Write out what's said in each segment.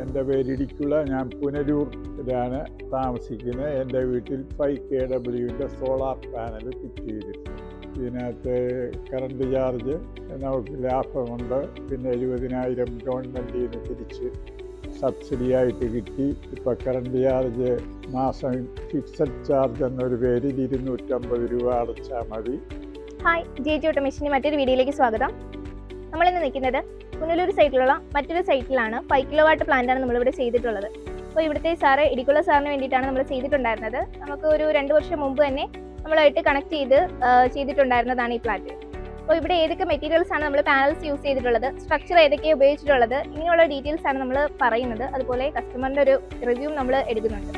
എന്റെ പേര് ഇടിക്കുള്ള ഞാൻ പുനലൂരിലാണ് താമസിക്കുന്നത്. എന്റെ വീട്ടിൽ ഫൈവ് കെ ഡബ്ല്യുവിന്റെ സോളാർ പാനൽ ഫിറ്റ് ചെയ്തിട്ടുണ്ട്. ഇതിനകത്ത് കറണ്ട് ചാർജ് നമുക്ക് ലാഭമുണ്ട്. പിന്നെ എഴുപതിനായിരം ഗവൺമെന്റിൽ നിന്ന് തിരിച്ച് സബ്സിഡി ആയിട്ട് കിട്ടി. ഇപ്പോൾ കറണ്ട് ചാർജ് മാസം ഫിക്സഡ് ചാർജ് എന്നൊരു പേരിൽ ഇരുന്നൂറ്റമ്പത് രൂപ അടച്ചാൽ മതി. ഹായ് ജെ ജി ഓട്ടോമേഷന്റെ മറ്റൊരു വീഡിയോയിലേക്ക് സ്വാഗതം. നമ്മളിന്ന് നിൽക്കുന്നത് പുനലൂർ സൈറ്റിലുള്ള മറ്റൊരു സൈറ്റിലാണ് ഫൈവ് കിലോ വാട്ട് പ്ലാന്റാണ് നമ്മളിവിടെ ചെയ്തിട്ടുള്ളത്. അപ്പോൾ ഇവിടുത്തെ സാറ് ഇടിക്കുള്ള സാറിന് വേണ്ടിയിട്ടാണ് നമ്മൾ ചെയ്തിട്ടുണ്ടായിരുന്നത്. നമുക്ക് ഒരു രണ്ട് വർഷം മുമ്പ് തന്നെ നമ്മളായിട്ട് കണക്ട് ചെയ്ത് ചെയ്തിട്ടുണ്ടായിരുന്നതാണ് ഈ പ്ലാന്റ് അപ്പോൾ ഇവിടെ ഏതൊക്കെ മെറ്റീരിയൽസ് ആണ് നമ്മൾ പാനൽസ് യൂസ് ചെയ്തിട്ടുള്ളത് സ്ട്രക്ചർ ഏതൊക്കെ ഉപയോഗിച്ചിട്ടുള്ളത് ഇങ്ങനെയുള്ള ഡീറ്റെയിൽസ് ആണ് നമ്മൾ പറയുന്നത്. അതുപോലെ കസ്റ്റമറിന്റെ ഒരു റിവ്യൂ നമ്മൾ എടുക്കുന്നുണ്ട്.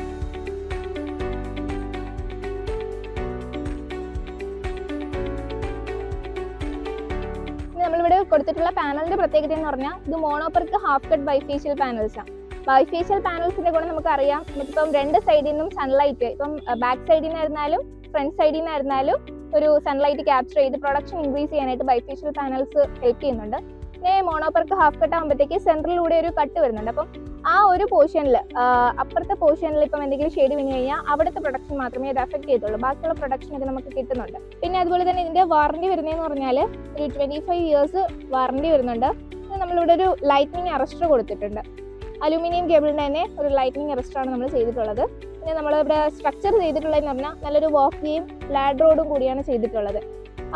കൊടുത്തിട്ടുള്ള പാനലിന്റെ പ്രത്യേകത എന്ന് പറഞ്ഞാൽ ഇത് mono PERC half cut bifacial panels ആണ്. ബൈഫേഷ്യൽ പാനൽസിന്റെ ഗുണം നമുക്കറിയാം. നമുക്കിപ്പം രണ്ട് സൈഡിൽ നിന്നും സൺലൈറ്റ് ഇപ്പം ബാക്ക് സൈഡിൽ നിന്നായിരുന്നാലും ഫ്രണ്ട് സൈഡിൽ നിന്നായിരുന്നാലും ഒരു സൺലൈറ്റ് ക്യാപ്ചർ ചെയ്ത് പ്രൊഡക്ഷൻ ഇൻക്രീസ് ചെയ്യാനായിട്ട് ബൈഫേഷ്യൽ പാനൽസ് ഹെൽപ്പ് ചെയ്യുന്നുണ്ട്. പിന്നെ മോണോപ്പർക്ക് ഹാഫ് കട്ട് ആകുമ്പോഴത്തേക്ക് സെൻട്രലിലൂടെ ഒരു കട്ട് വരുന്നുണ്ട്. അപ്പം ആ ഒരു പോർഷനിൽ അപ്പുറത്തെ പോർഷനിൽ ഇപ്പം എന്തെങ്കിലും ഷെയ്ഡ് വീണ് കഴിഞ്ഞാൽ അവിടുത്തെ പ്രൊഡക്ഷൻ മാത്രമേ അത് അഫക്ട് ചെയ്തുള്ളൂ ബാക്കിയുള്ള പ്രൊഡക്ഷൻ ഒക്കെ നമുക്ക് കിട്ടുന്നുണ്ട്. പിന്നെ അതുപോലെ തന്നെ ഇതിന്റെ വാറണ്ടി വരുന്നതെന്ന് പറഞ്ഞാൽ ഒരു ട്വന്റി ഫൈവ് ഇയേഴ്സ് വാറണ്ടി വരുന്നുണ്ട് നമ്മളിവിടെ ഒരു ലൈറ്റ്നിങ് അറസ്റ്റർ കൊടുത്തിട്ടുണ്ട്. അലൂമിനിയം കേബിളിന് തന്നെ ഒരു ലൈറ്റ്നിങ് അറസ്റ്റർ ആണ് നമ്മൾ ചെയ്തിട്ടുള്ളത്. പിന്നെ നമ്മളിവിടെ സ്ട്രക്ചർ ചെയ്തിട്ടുള്ളതെന്ന് പറഞ്ഞാൽ നല്ലൊരു വാക്കിയും ലാഡ് റോഡും കൂടിയാണ് ചെയ്തിട്ടുള്ളത്.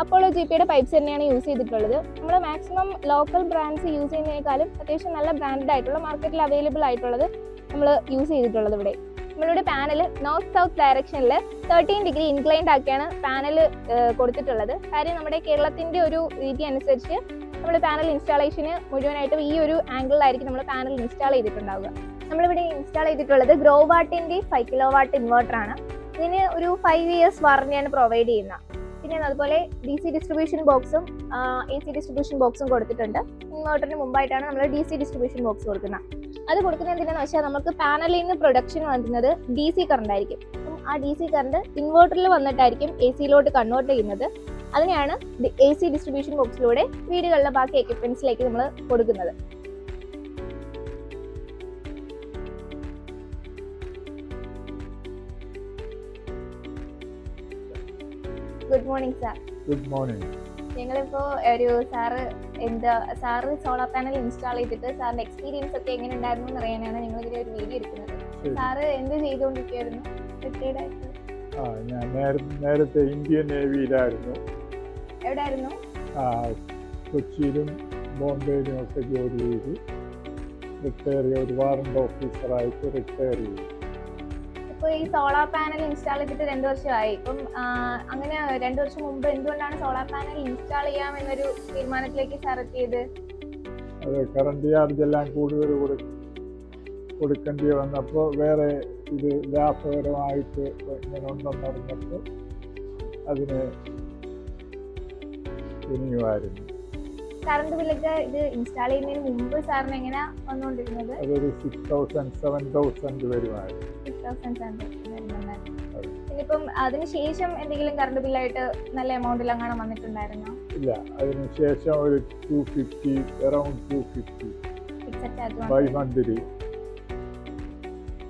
അപ്പോളോ ജി പിയുടെ പൈപ്പ്സ് തന്നെയാണ് യൂസ് ചെയ്തിട്ടുള്ളത്. നമ്മൾ മാക്സിമം ലോക്കൽ ബ്രാൻഡ്സ് യൂസ് ചെയ്യുന്നതിനേക്കാളും അത്യാവശ്യം നല്ല ബ്രാൻഡഡ് ആയിട്ടുള്ള മാർക്കറ്റിൽ അവൈലബിൾ ആയിട്ടുള്ളത് നമ്മൾ യൂസ് ചെയ്തിട്ടുള്ളത് ഇവിടെ. നമ്മളിവിടെ പാനൽ നോർത്ത് സൗത്ത് ഡയറക്ഷനിൽ തേർട്ടീൻ ഡിഗ്രി ഇൻക്ലൈൻഡ് ആക്കിയാണ് പാനൽ കൊടുത്തിട്ടുള്ളത്. കാര്യം നമ്മുടെ കേരളത്തിന്റെ ഒരു രീതി അനുസരിച്ച് നമ്മൾ പാനൽ ഇൻസ്റ്റാളേഷന് മുഴുവനായിട്ടും ഈ ഒരു ആംഗിളിലായിരിക്കും നമ്മൾ പാനൽ ഇൻസ്റ്റാൾ ചെയ്തിട്ടുണ്ടാവുക. നമ്മളിവിടെ ഇൻസ്റ്റാൾ ചെയ്തിട്ടുള്ളത് ഗ്രോ വാട്ടിന്റെ ഫൈവ് കിലോ വാട്ട് ഇൻവേർട്ടറാണ് ഇതിന് ഒരു ഫൈവ് ഇയേഴ്സ് വാറണ്ടിയാണ് പ്രൊവൈഡ് ചെയ്യുന്നത്. പിന്നെ അതുപോലെ ഡി സി ഡിസ്ട്രിബ്യൂഷൻ ബോക്സും എ സി ഡിസ്ട്രിബ്യൂഷൻ ബോക്സും കൊടുത്തിട്ടുണ്ട്. ഇൻവെർട്ടറിന് മുമ്പായിട്ടാണ് നമ്മൾ ഡി സി ഡിസ്ട്രിബ്യൂഷൻ ബോക്സ് കൊടുക്കുന്നത്. അത് കൊടുക്കുന്നത് എന്തിനാന്ന് വെച്ചാൽ നമുക്ക് പാനലിൽ നിന്ന് പ്രൊഡക്ഷൻ വരുന്നത് ഡി സി കറണ്ട് ആയിരിക്കും. അപ്പം ആ ഡി സി കറണ്ട് ഇൻവേർട്ടറിൽ വന്നിട്ടായിരിക്കും എ സിയിലോട്ട് കൺവേർട്ട് ചെയ്യുന്നത്. അതിനെയാണ് എ സി ഡിസ്ട്രിബ്യൂഷൻ ബോക്സിലൂടെ വീടുകളിലെ ബാക്കി എക്യുപ്മെന്റ്സിലേക്ക് നമ്മൾ കൊടുക്കുന്നത്. Good morning sir good morning ഞങ്ങളിപ്പോ ഒരു സാറ് എന്താ സാറ് സോളാർ പാനൽ ഇൻസ്റ്റാൾ ചെയ്തിട്ട് സാറിന്റെ എക്സ്പീരിയൻസ് ഒക്കെ എങ്ങനെ ഉണ്ടായിരുന്നു എന്ന് അറിയാനാണ് ഞങ്ങൾ ഇതിൽ ഒരു വീഡിയോ എടുക്കുന്നത്. സാറ് എന്ത് ചെയ്തുകൊണ്ടിരിക്കുകയായിരുന്നു റിട്ടയർഡ് ആയിട്ട്. ആ ഞാൻ നേര- നേരത്തെ ഇന്ത്യൻ നേവിയിലായിരുന്നു. എവിടെയായിരുന്നു ആ, കൊച്ചിയിലും ബോംബെയിലും ഒക്കെ ജോലി ചെയ്തു. റിട്ടയർ ചെയ്ത് വാറണ്ട് ഓഫീസറായിട്ട് റിട്ടയർ ചെയ്തു. ഇപ്പൊ ഈ സോളാർ പാനൽ ഇൻസ്റ്റാൾ ചെയ്തിട്ട് രണ്ടു വർഷമായി. ഇപ്പം അങ്ങനെ രണ്ടു വർഷം മുമ്പ് എന്തുകൊണ്ടാണ് സോളാർ പാനൽ ഇൻസ്റ്റാൾ ചെയ്യാം എന്നൊരു തീരുമാനത്തിലേക്ക് സാർ എത്തിയത്? അത് കറണ്ട് ചാർജ് എല്ലാം കൂടുതൽ കൊടുക്കേണ്ടി വന്നപ്പോൾ വേറെ ഇത് ലാഭകരമായിട്ട് ഇങ്ങനെ ഉണ്ടെന്ന് അറിഞ്ഞപ്പോൾ അതിന് തുനിയുമായിരുന്നു കറണ്ട് ബില്ലൊക്കെ ഇത് ഇൻസ്റ്റാൾ ചെയ്യുന്നതിന് മുമ്പ് സാറിന് എങ്ങനെയാ വന്നുകൊണ്ടിരുന്നത് അതൊരു സിക്സ് തൗസൻഡ് സെവൻ തൗസൻഡ് വരുമായിരുന്നു. സിക്സ് തൗസൻഡ് അതെ. ഇനിയിപ്പം അതിനുശേഷം എന്തെങ്കിലും കറണ്ട് ബില്ലായിട്ട് നല്ല എമൗണ്ടിൽ അങ്ങനെ വന്നിട്ടുണ്ടായിരുന്നോ? ഇല്ല അതിനുശേഷം ഒരു two fifty around two fifty monthly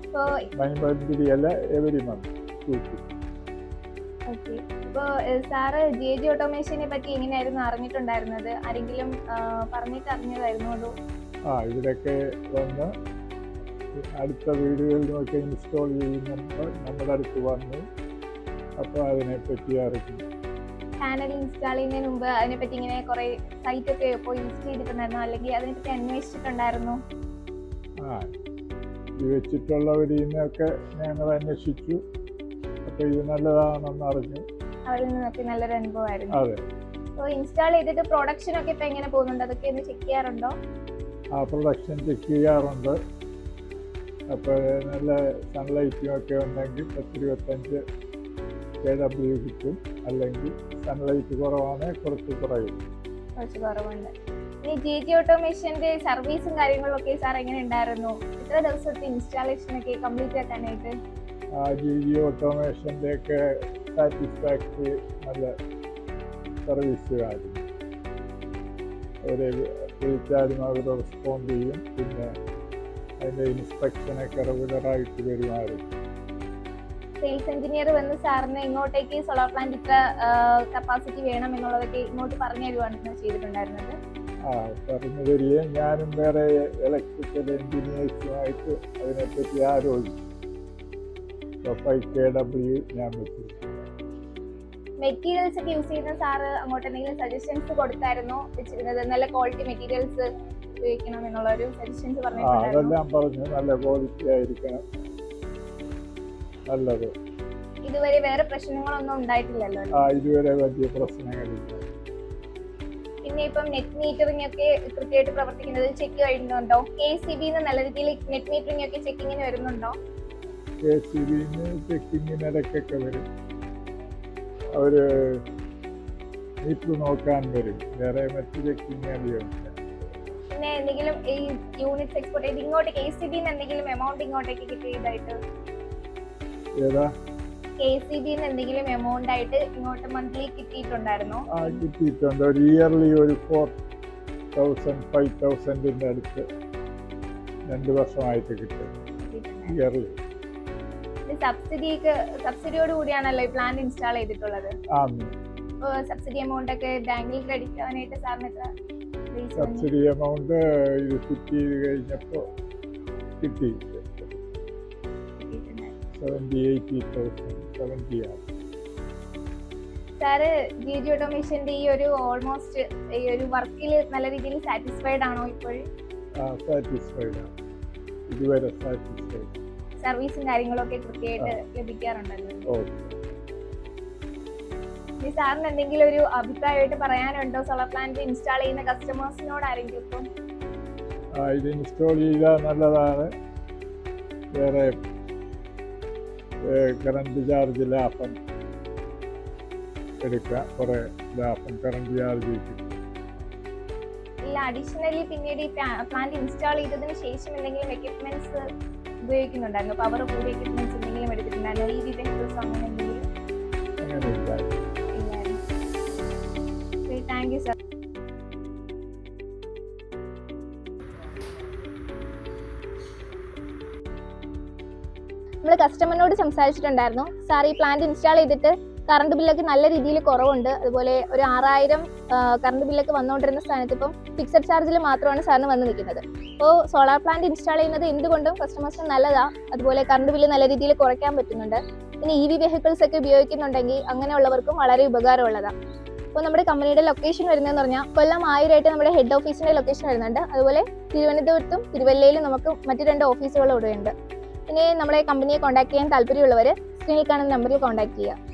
ഇപ്പോൾ ബൈ മന്ത്ലി അല്ല every month two fifty okay ഇപ്പോൾ സാറ് ജി എ ജി ഓട്ടോമേഷനെ പറ്റി എങ്ങനെയായിരുന്നു അറിഞ്ഞിട്ടുണ്ടായിരുന്നത്? ആരെങ്കിലും പറഞ്ഞിട്ട് അറിഞ്ഞതായിരുന്നു അതോ? ആ ഇവിടെയൊക്കെ വന്ന് അടുത്ത വീടുകളിലുമൊക്കെ ഇൻസ്റ്റാൾ ചെയ്യുന്നുണ്ട് നമ്മുടെ അടുത്ത് വന്നു അപ്പോൾ അതിനെപ്പറ്റി അറിഞ്ഞു. ചാനൽ ഇൻസ്റ്റാൾ ചെയ്യുന്നതിന് മുമ്പ് അതിനെപ്പറ്റി ഇങ്ങനെ കുറെ സൈറ്റ് ഒക്കെ പോയി യൂസ് ചെയ്തിട്ടുണ്ടായിരുന്നോ. അല്ലെങ്കിൽ അതിനെപ്പറ്റി അന്വേഷിച്ചിട്ടുണ്ടായിരുന്നു? ആ ഇത് വെച്ചിട്ടുള്ളവരിൽ നിന്നൊക്കെ ഞങ്ങൾ അന്വേഷിച്ചു. അപ്പോൾ ഇത് നല്ലതാണെന്ന് അറിഞ്ഞു. അവരിൽ നിന്നൊക്കെ നല്ലൊരു അനുഭവമായിരുന്നു. അതെ. അപ്പോൾ ഇൻസ്റ്റാൾ ചെയ്തിട്ട് പ്രൊഡക്ഷൻ ഒക്കെ ഇപ്പൊ എങ്ങനെ പോകുന്നുണ്ട്? അതൊക്കെ ഒന്ന് ചെക്ക് ചെയ്യാറുണ്ടോ? ആ പ്രൊഡക്ഷൻ ചെക്ക് ചെയ്യാറുണ്ട്. അപ്പോൾ നല്ല സൺലൈറ്റും ഒക്കെ ഉണ്ടെങ്കിൽ പത്ത് ഇരുപത്തഞ്ച് കെ ഡബ്ല്യു കിട്ടും. അല്ലെങ്കിൽ സൺലൈറ്റ് കുറവാണ് കുറച്ച് കുറയും. കുറച്ച് കുറവുണ്ട്. ഇനി ജി ജി ഓട്ടോമേഷന്റെ സർവീസും കാര്യങ്ങളും ഒക്കെ സാർ എങ്ങനെ ഉണ്ടായിരുന്നു? എത്ര ദിവസത്തെ ഇൻസ്റ്റാളേഷൻ ഒക്കെ കംപ്ലീറ്റ് ആക്കാനായിട്ട് ആ ജി ജി ഓട്ടോമേഷന്റെ ഒക്കെ സാറ്റിസ്ഫാക്ടറി നല്ല സർവീസുകാരും ഒരു വിളിച്ചാലും അവർ റെസ്പോണ്ട് ചെയ്യും. പിന്നെ അതിന്റെ ഇൻസ്പെക്ഷനൊക്കെ റെഗുലറായിട്ട് പെരുമാറും സെയിൽസ് എഞ്ചിനീയർ വന്ന് സാറിന് ഇങ്ങോട്ടേക്ക് സോളാർ പ്ലാന്റ് ഇത്ര കപ്പാസിറ്റി വേണം എന്നുള്ളതൊക്കെ ഇങ്ങോട്ട് പറഞ്ഞു തരുവാണ് ചെയ്തിട്ടുണ്ടായിരുന്നത്. ആ പറഞ്ഞു തരികയും ഞാനും വേറെ ഇലക്ട്രിക്കൽ എഞ്ചിനീയേഴ്സുമായിട്ട് അതിനെപ്പറ്റി ആലോചിച്ചു. കെ ഡബ്ല്യു ഞാൻ വെച്ചു മെറ്റീരിയൽസ് ഒക്കെ യൂസ് ചെയ്യുന്ന സാറ് അങ്ങോട്ട് എന്തെങ്കിലും സജഷൻസ് കൊടുത്തായിരുന്നു? വെച്ചിരുന്നത് നല്ല ക്വാളിറ്റി മെറ്റീരിയൽസ് ഉപയോഗിക്കണം എന്നുള്ള ഒരു സജഷൻസ് പറഞ്ഞിട്ടുണ്ട് പറഞ്ഞിട്ടുണ്ടായിരുന്നു. അതെല്ലാം പറഞ്ഞു. നല്ല ക്വാളിറ്റി ആയിരിക്കണം. നല്ലത്. ഇതുവരെ വേറെ പ്രശ്നങ്ങളൊന്നും ഉണ്ടായിട്ടില്ലല്ലോ ആ ഇതുവരെ വലിയ പ്രശ്നങ്ങളില്ല. പിന്നെ ഇപ്പം നെറ്റ് മീറ്ററിംഗ് ഒക്കെ കൃത്യമായിട്ട് പ്രവർത്തിക്കുന്നത് ചെക്ക് കഴിയുന്നുണ്ടോ കെ സി ബി നല്ല രീതിയിൽ നെറ്റ് മീറ്ററിംഗ് ഒക്കെ ചെക്കിങ്ങിന് വരുന്നുണ്ടോ? കെ സി ബിന്ന് ചെക്കിങ്ങിന് ഇടയ്ക്കൊക്കെ വരും. അവർ മീറ്റർ നോക്കാൻ വരും. വേറെ മറ്റു ചെക്കിങ് അധികമില്ല പിന്നെ എന്തെങ്കിലും ഈ യൂണിറ്റ്സ് എക്സ്പോർട്ട് ചെയ്ത് ഇങ്ങോട്ട് കെ സി ബിന്ന് എന്തെങ്കിലും എമൗണ്ട് ഇങ്ങോട്ടേക്ക് കിട്ടിയതായിട്ട്? ഏതാ? കെ സി ബിന്ന് എന്തെങ്കിലും എമൗണ്ട് ആയിട്ട് ഇങ്ങോട്ട് മന്ത്ലി കിട്ടിയിട്ടുണ്ടായിരുന്നോ? ആ കിട്ടിയിട്ടുണ്ട്. ഒരു ഇയർലി ഒരു ഫോർ തൗസൻഡ് ഫൈവ് തൗസൻഡിന്റെ അടുത്ത് രണ്ട് വർഷമായിട്ട് കിട്ടും. ഇയർലി സബ്സിഡിക്ക് സബ്സിഡിയോട് കൂടിയാണല്ലോ ഈ പ്ലാൻ ഇൻസ്റ്റാൾ ചെയ്തിട്ടുള്ളത്? സബ്സിഡി എമൗണ്ട് ഒക്കെ ബാങ്കിൽ ക്രെഡിറ്റ് ആവാനായിട്ട് സാറിന് എത്ര സബ്സിഡി എമൗണ്ട് ഇത് ഫിറ്റ് ചെയ്ത് കഴിഞ്ഞപ്പോൾ കിട്ടി. സെവന്റി എയ്റ്റി തൗസൻഡ് സെവന്റി ആണ്. സാറ് ജി ജി ഓട്ടോമേഷന്റെ ഈ ഒരു ഓൾമോസ്റ്റ് ഈ ഒരു വർക്കിൽ നല്ല രീതിയിൽ സാറ്റിസ്ഫൈഡ് ആണോ ഇപ്പോഴും? സാറ്റിസ്ഫൈഡ് ആണ്. ഇതുവരെ സാറ്റിസ്ഫൈഡ് സർവീസും കാര്യങ്ങളൊക്കെ കൃത്യമായിട്ട് ലഭിക്കാറുണ്ടല്ലോ. ഇനി സാറിന് എന്തെങ്കിലും ഒരു അഭിപ്രായമായിട്ട് പറയാനുണ്ടോ? സോളാർ പ്ലാന്റ് ഇൻസ്റ്റാൾ ചെയ്യുന്ന കസ്റ്റമേഴ്സിനോട് ആരെങ്കിലും ഇപ്പം? ഇത് ഇൻസ്റ്റാൾ ചെയ്താൽ നല്ലതാണ്. വേറെ കറണ്ട് ചാർജ് ലാഭം എടുക്കാം കുറേ ലാഭം കറണ്ട് ചാർജ് കിട്ടും ഇല്ല. അഡീഷണലി പിന്നീട് ഈ പ്ലാന്റ് ഇൻസ്റ്റാൾ ചെയ്തതിന് ശേഷം എന്തെങ്കിലും എക്യുപ്മെന്റ്സ് ഉപയോഗിക്കുന്നുണ്ടായിരുന്നു? പവർ കൂടിയ എക്യുപ്മെന്റ്സ് എന്തെങ്കിലും എടുത്തിട്ടുണ്ടായിരുന്നു ഈ വെഹിക്കിൾസ് അങ്ങനെ എന്തെങ്കിലും അങ്ങനെ ഇല്ല. താങ്ക് യു സർ നമ്മൾ കസ്റ്റമറിനോട് സംസാരിച്ചിട്ടുണ്ടായിരുന്നു. സാർ ഈ പ്ലാന്റ് ഇൻസ്റ്റാൾ ചെയ്തിട്ട് കറണ്ട് ബില്ലൊക്കെ നല്ല രീതിയിൽ കുറവുണ്ട്. അതുപോലെ ഒരു ആറായിരം കറണ്ട് ബില്ലൊക്കെ വന്നുകൊണ്ടിരുന്ന സ്ഥാനത്ത് ഇപ്പം ഫിക്സഡ് ചാർജിൽ മാത്രമാണ് സാറിന് വന്ന് നിൽക്കുന്നത്. അപ്പോൾ സോളാർ പ്ലാന്റ് ഇൻസ്റ്റാൾ ചെയ്യുന്നത് എന്തുകൊണ്ടും കസ്റ്റമേഴ്സിന് നല്ലതാ. അതുപോലെ കറണ്ട് ബില്ല് നല്ല രീതിയിൽ കുറയ്ക്കാൻ പറ്റുന്നുണ്ട്. പിന്നെ ഇ വി വെഹിക്കിൾസ് ഒക്കെ ഉപയോഗിക്കുന്നുണ്ടെങ്കിൽ അങ്ങനെയുള്ളവർക്കും വളരെ ഉപകാരമുള്ളതാണ് അപ്പോൾ നമ്മുടെ കമ്പനിയുടെ ലൊക്കേഷൻ വരുന്നതെന്ന് പറഞ്ഞാൽ കൊല്ലം ആയിരമായിട്ട് നമ്മുടെ ഹെഡ് ഓഫീസിന്റെ ലൊക്കേഷൻ വരുന്നുണ്ട്. അതുപോലെ തിരുവനന്തപുരത്തും തിരുവല്ലയിലും നമുക്ക് മറ്റു രണ്ട് ഓഫീസുകളും ഇവിടെയുണ്ട്. പിന്നെ നമ്മളെ കമ്പനിയെ കോൺടാക്ട് ചെയ്യാൻ താല്പര്യമുള്ളവർ സ്ക്രീനിൽ കാണുന്ന നമ്പറിൽ കോൺടാക്ട് ചെയ്യുക.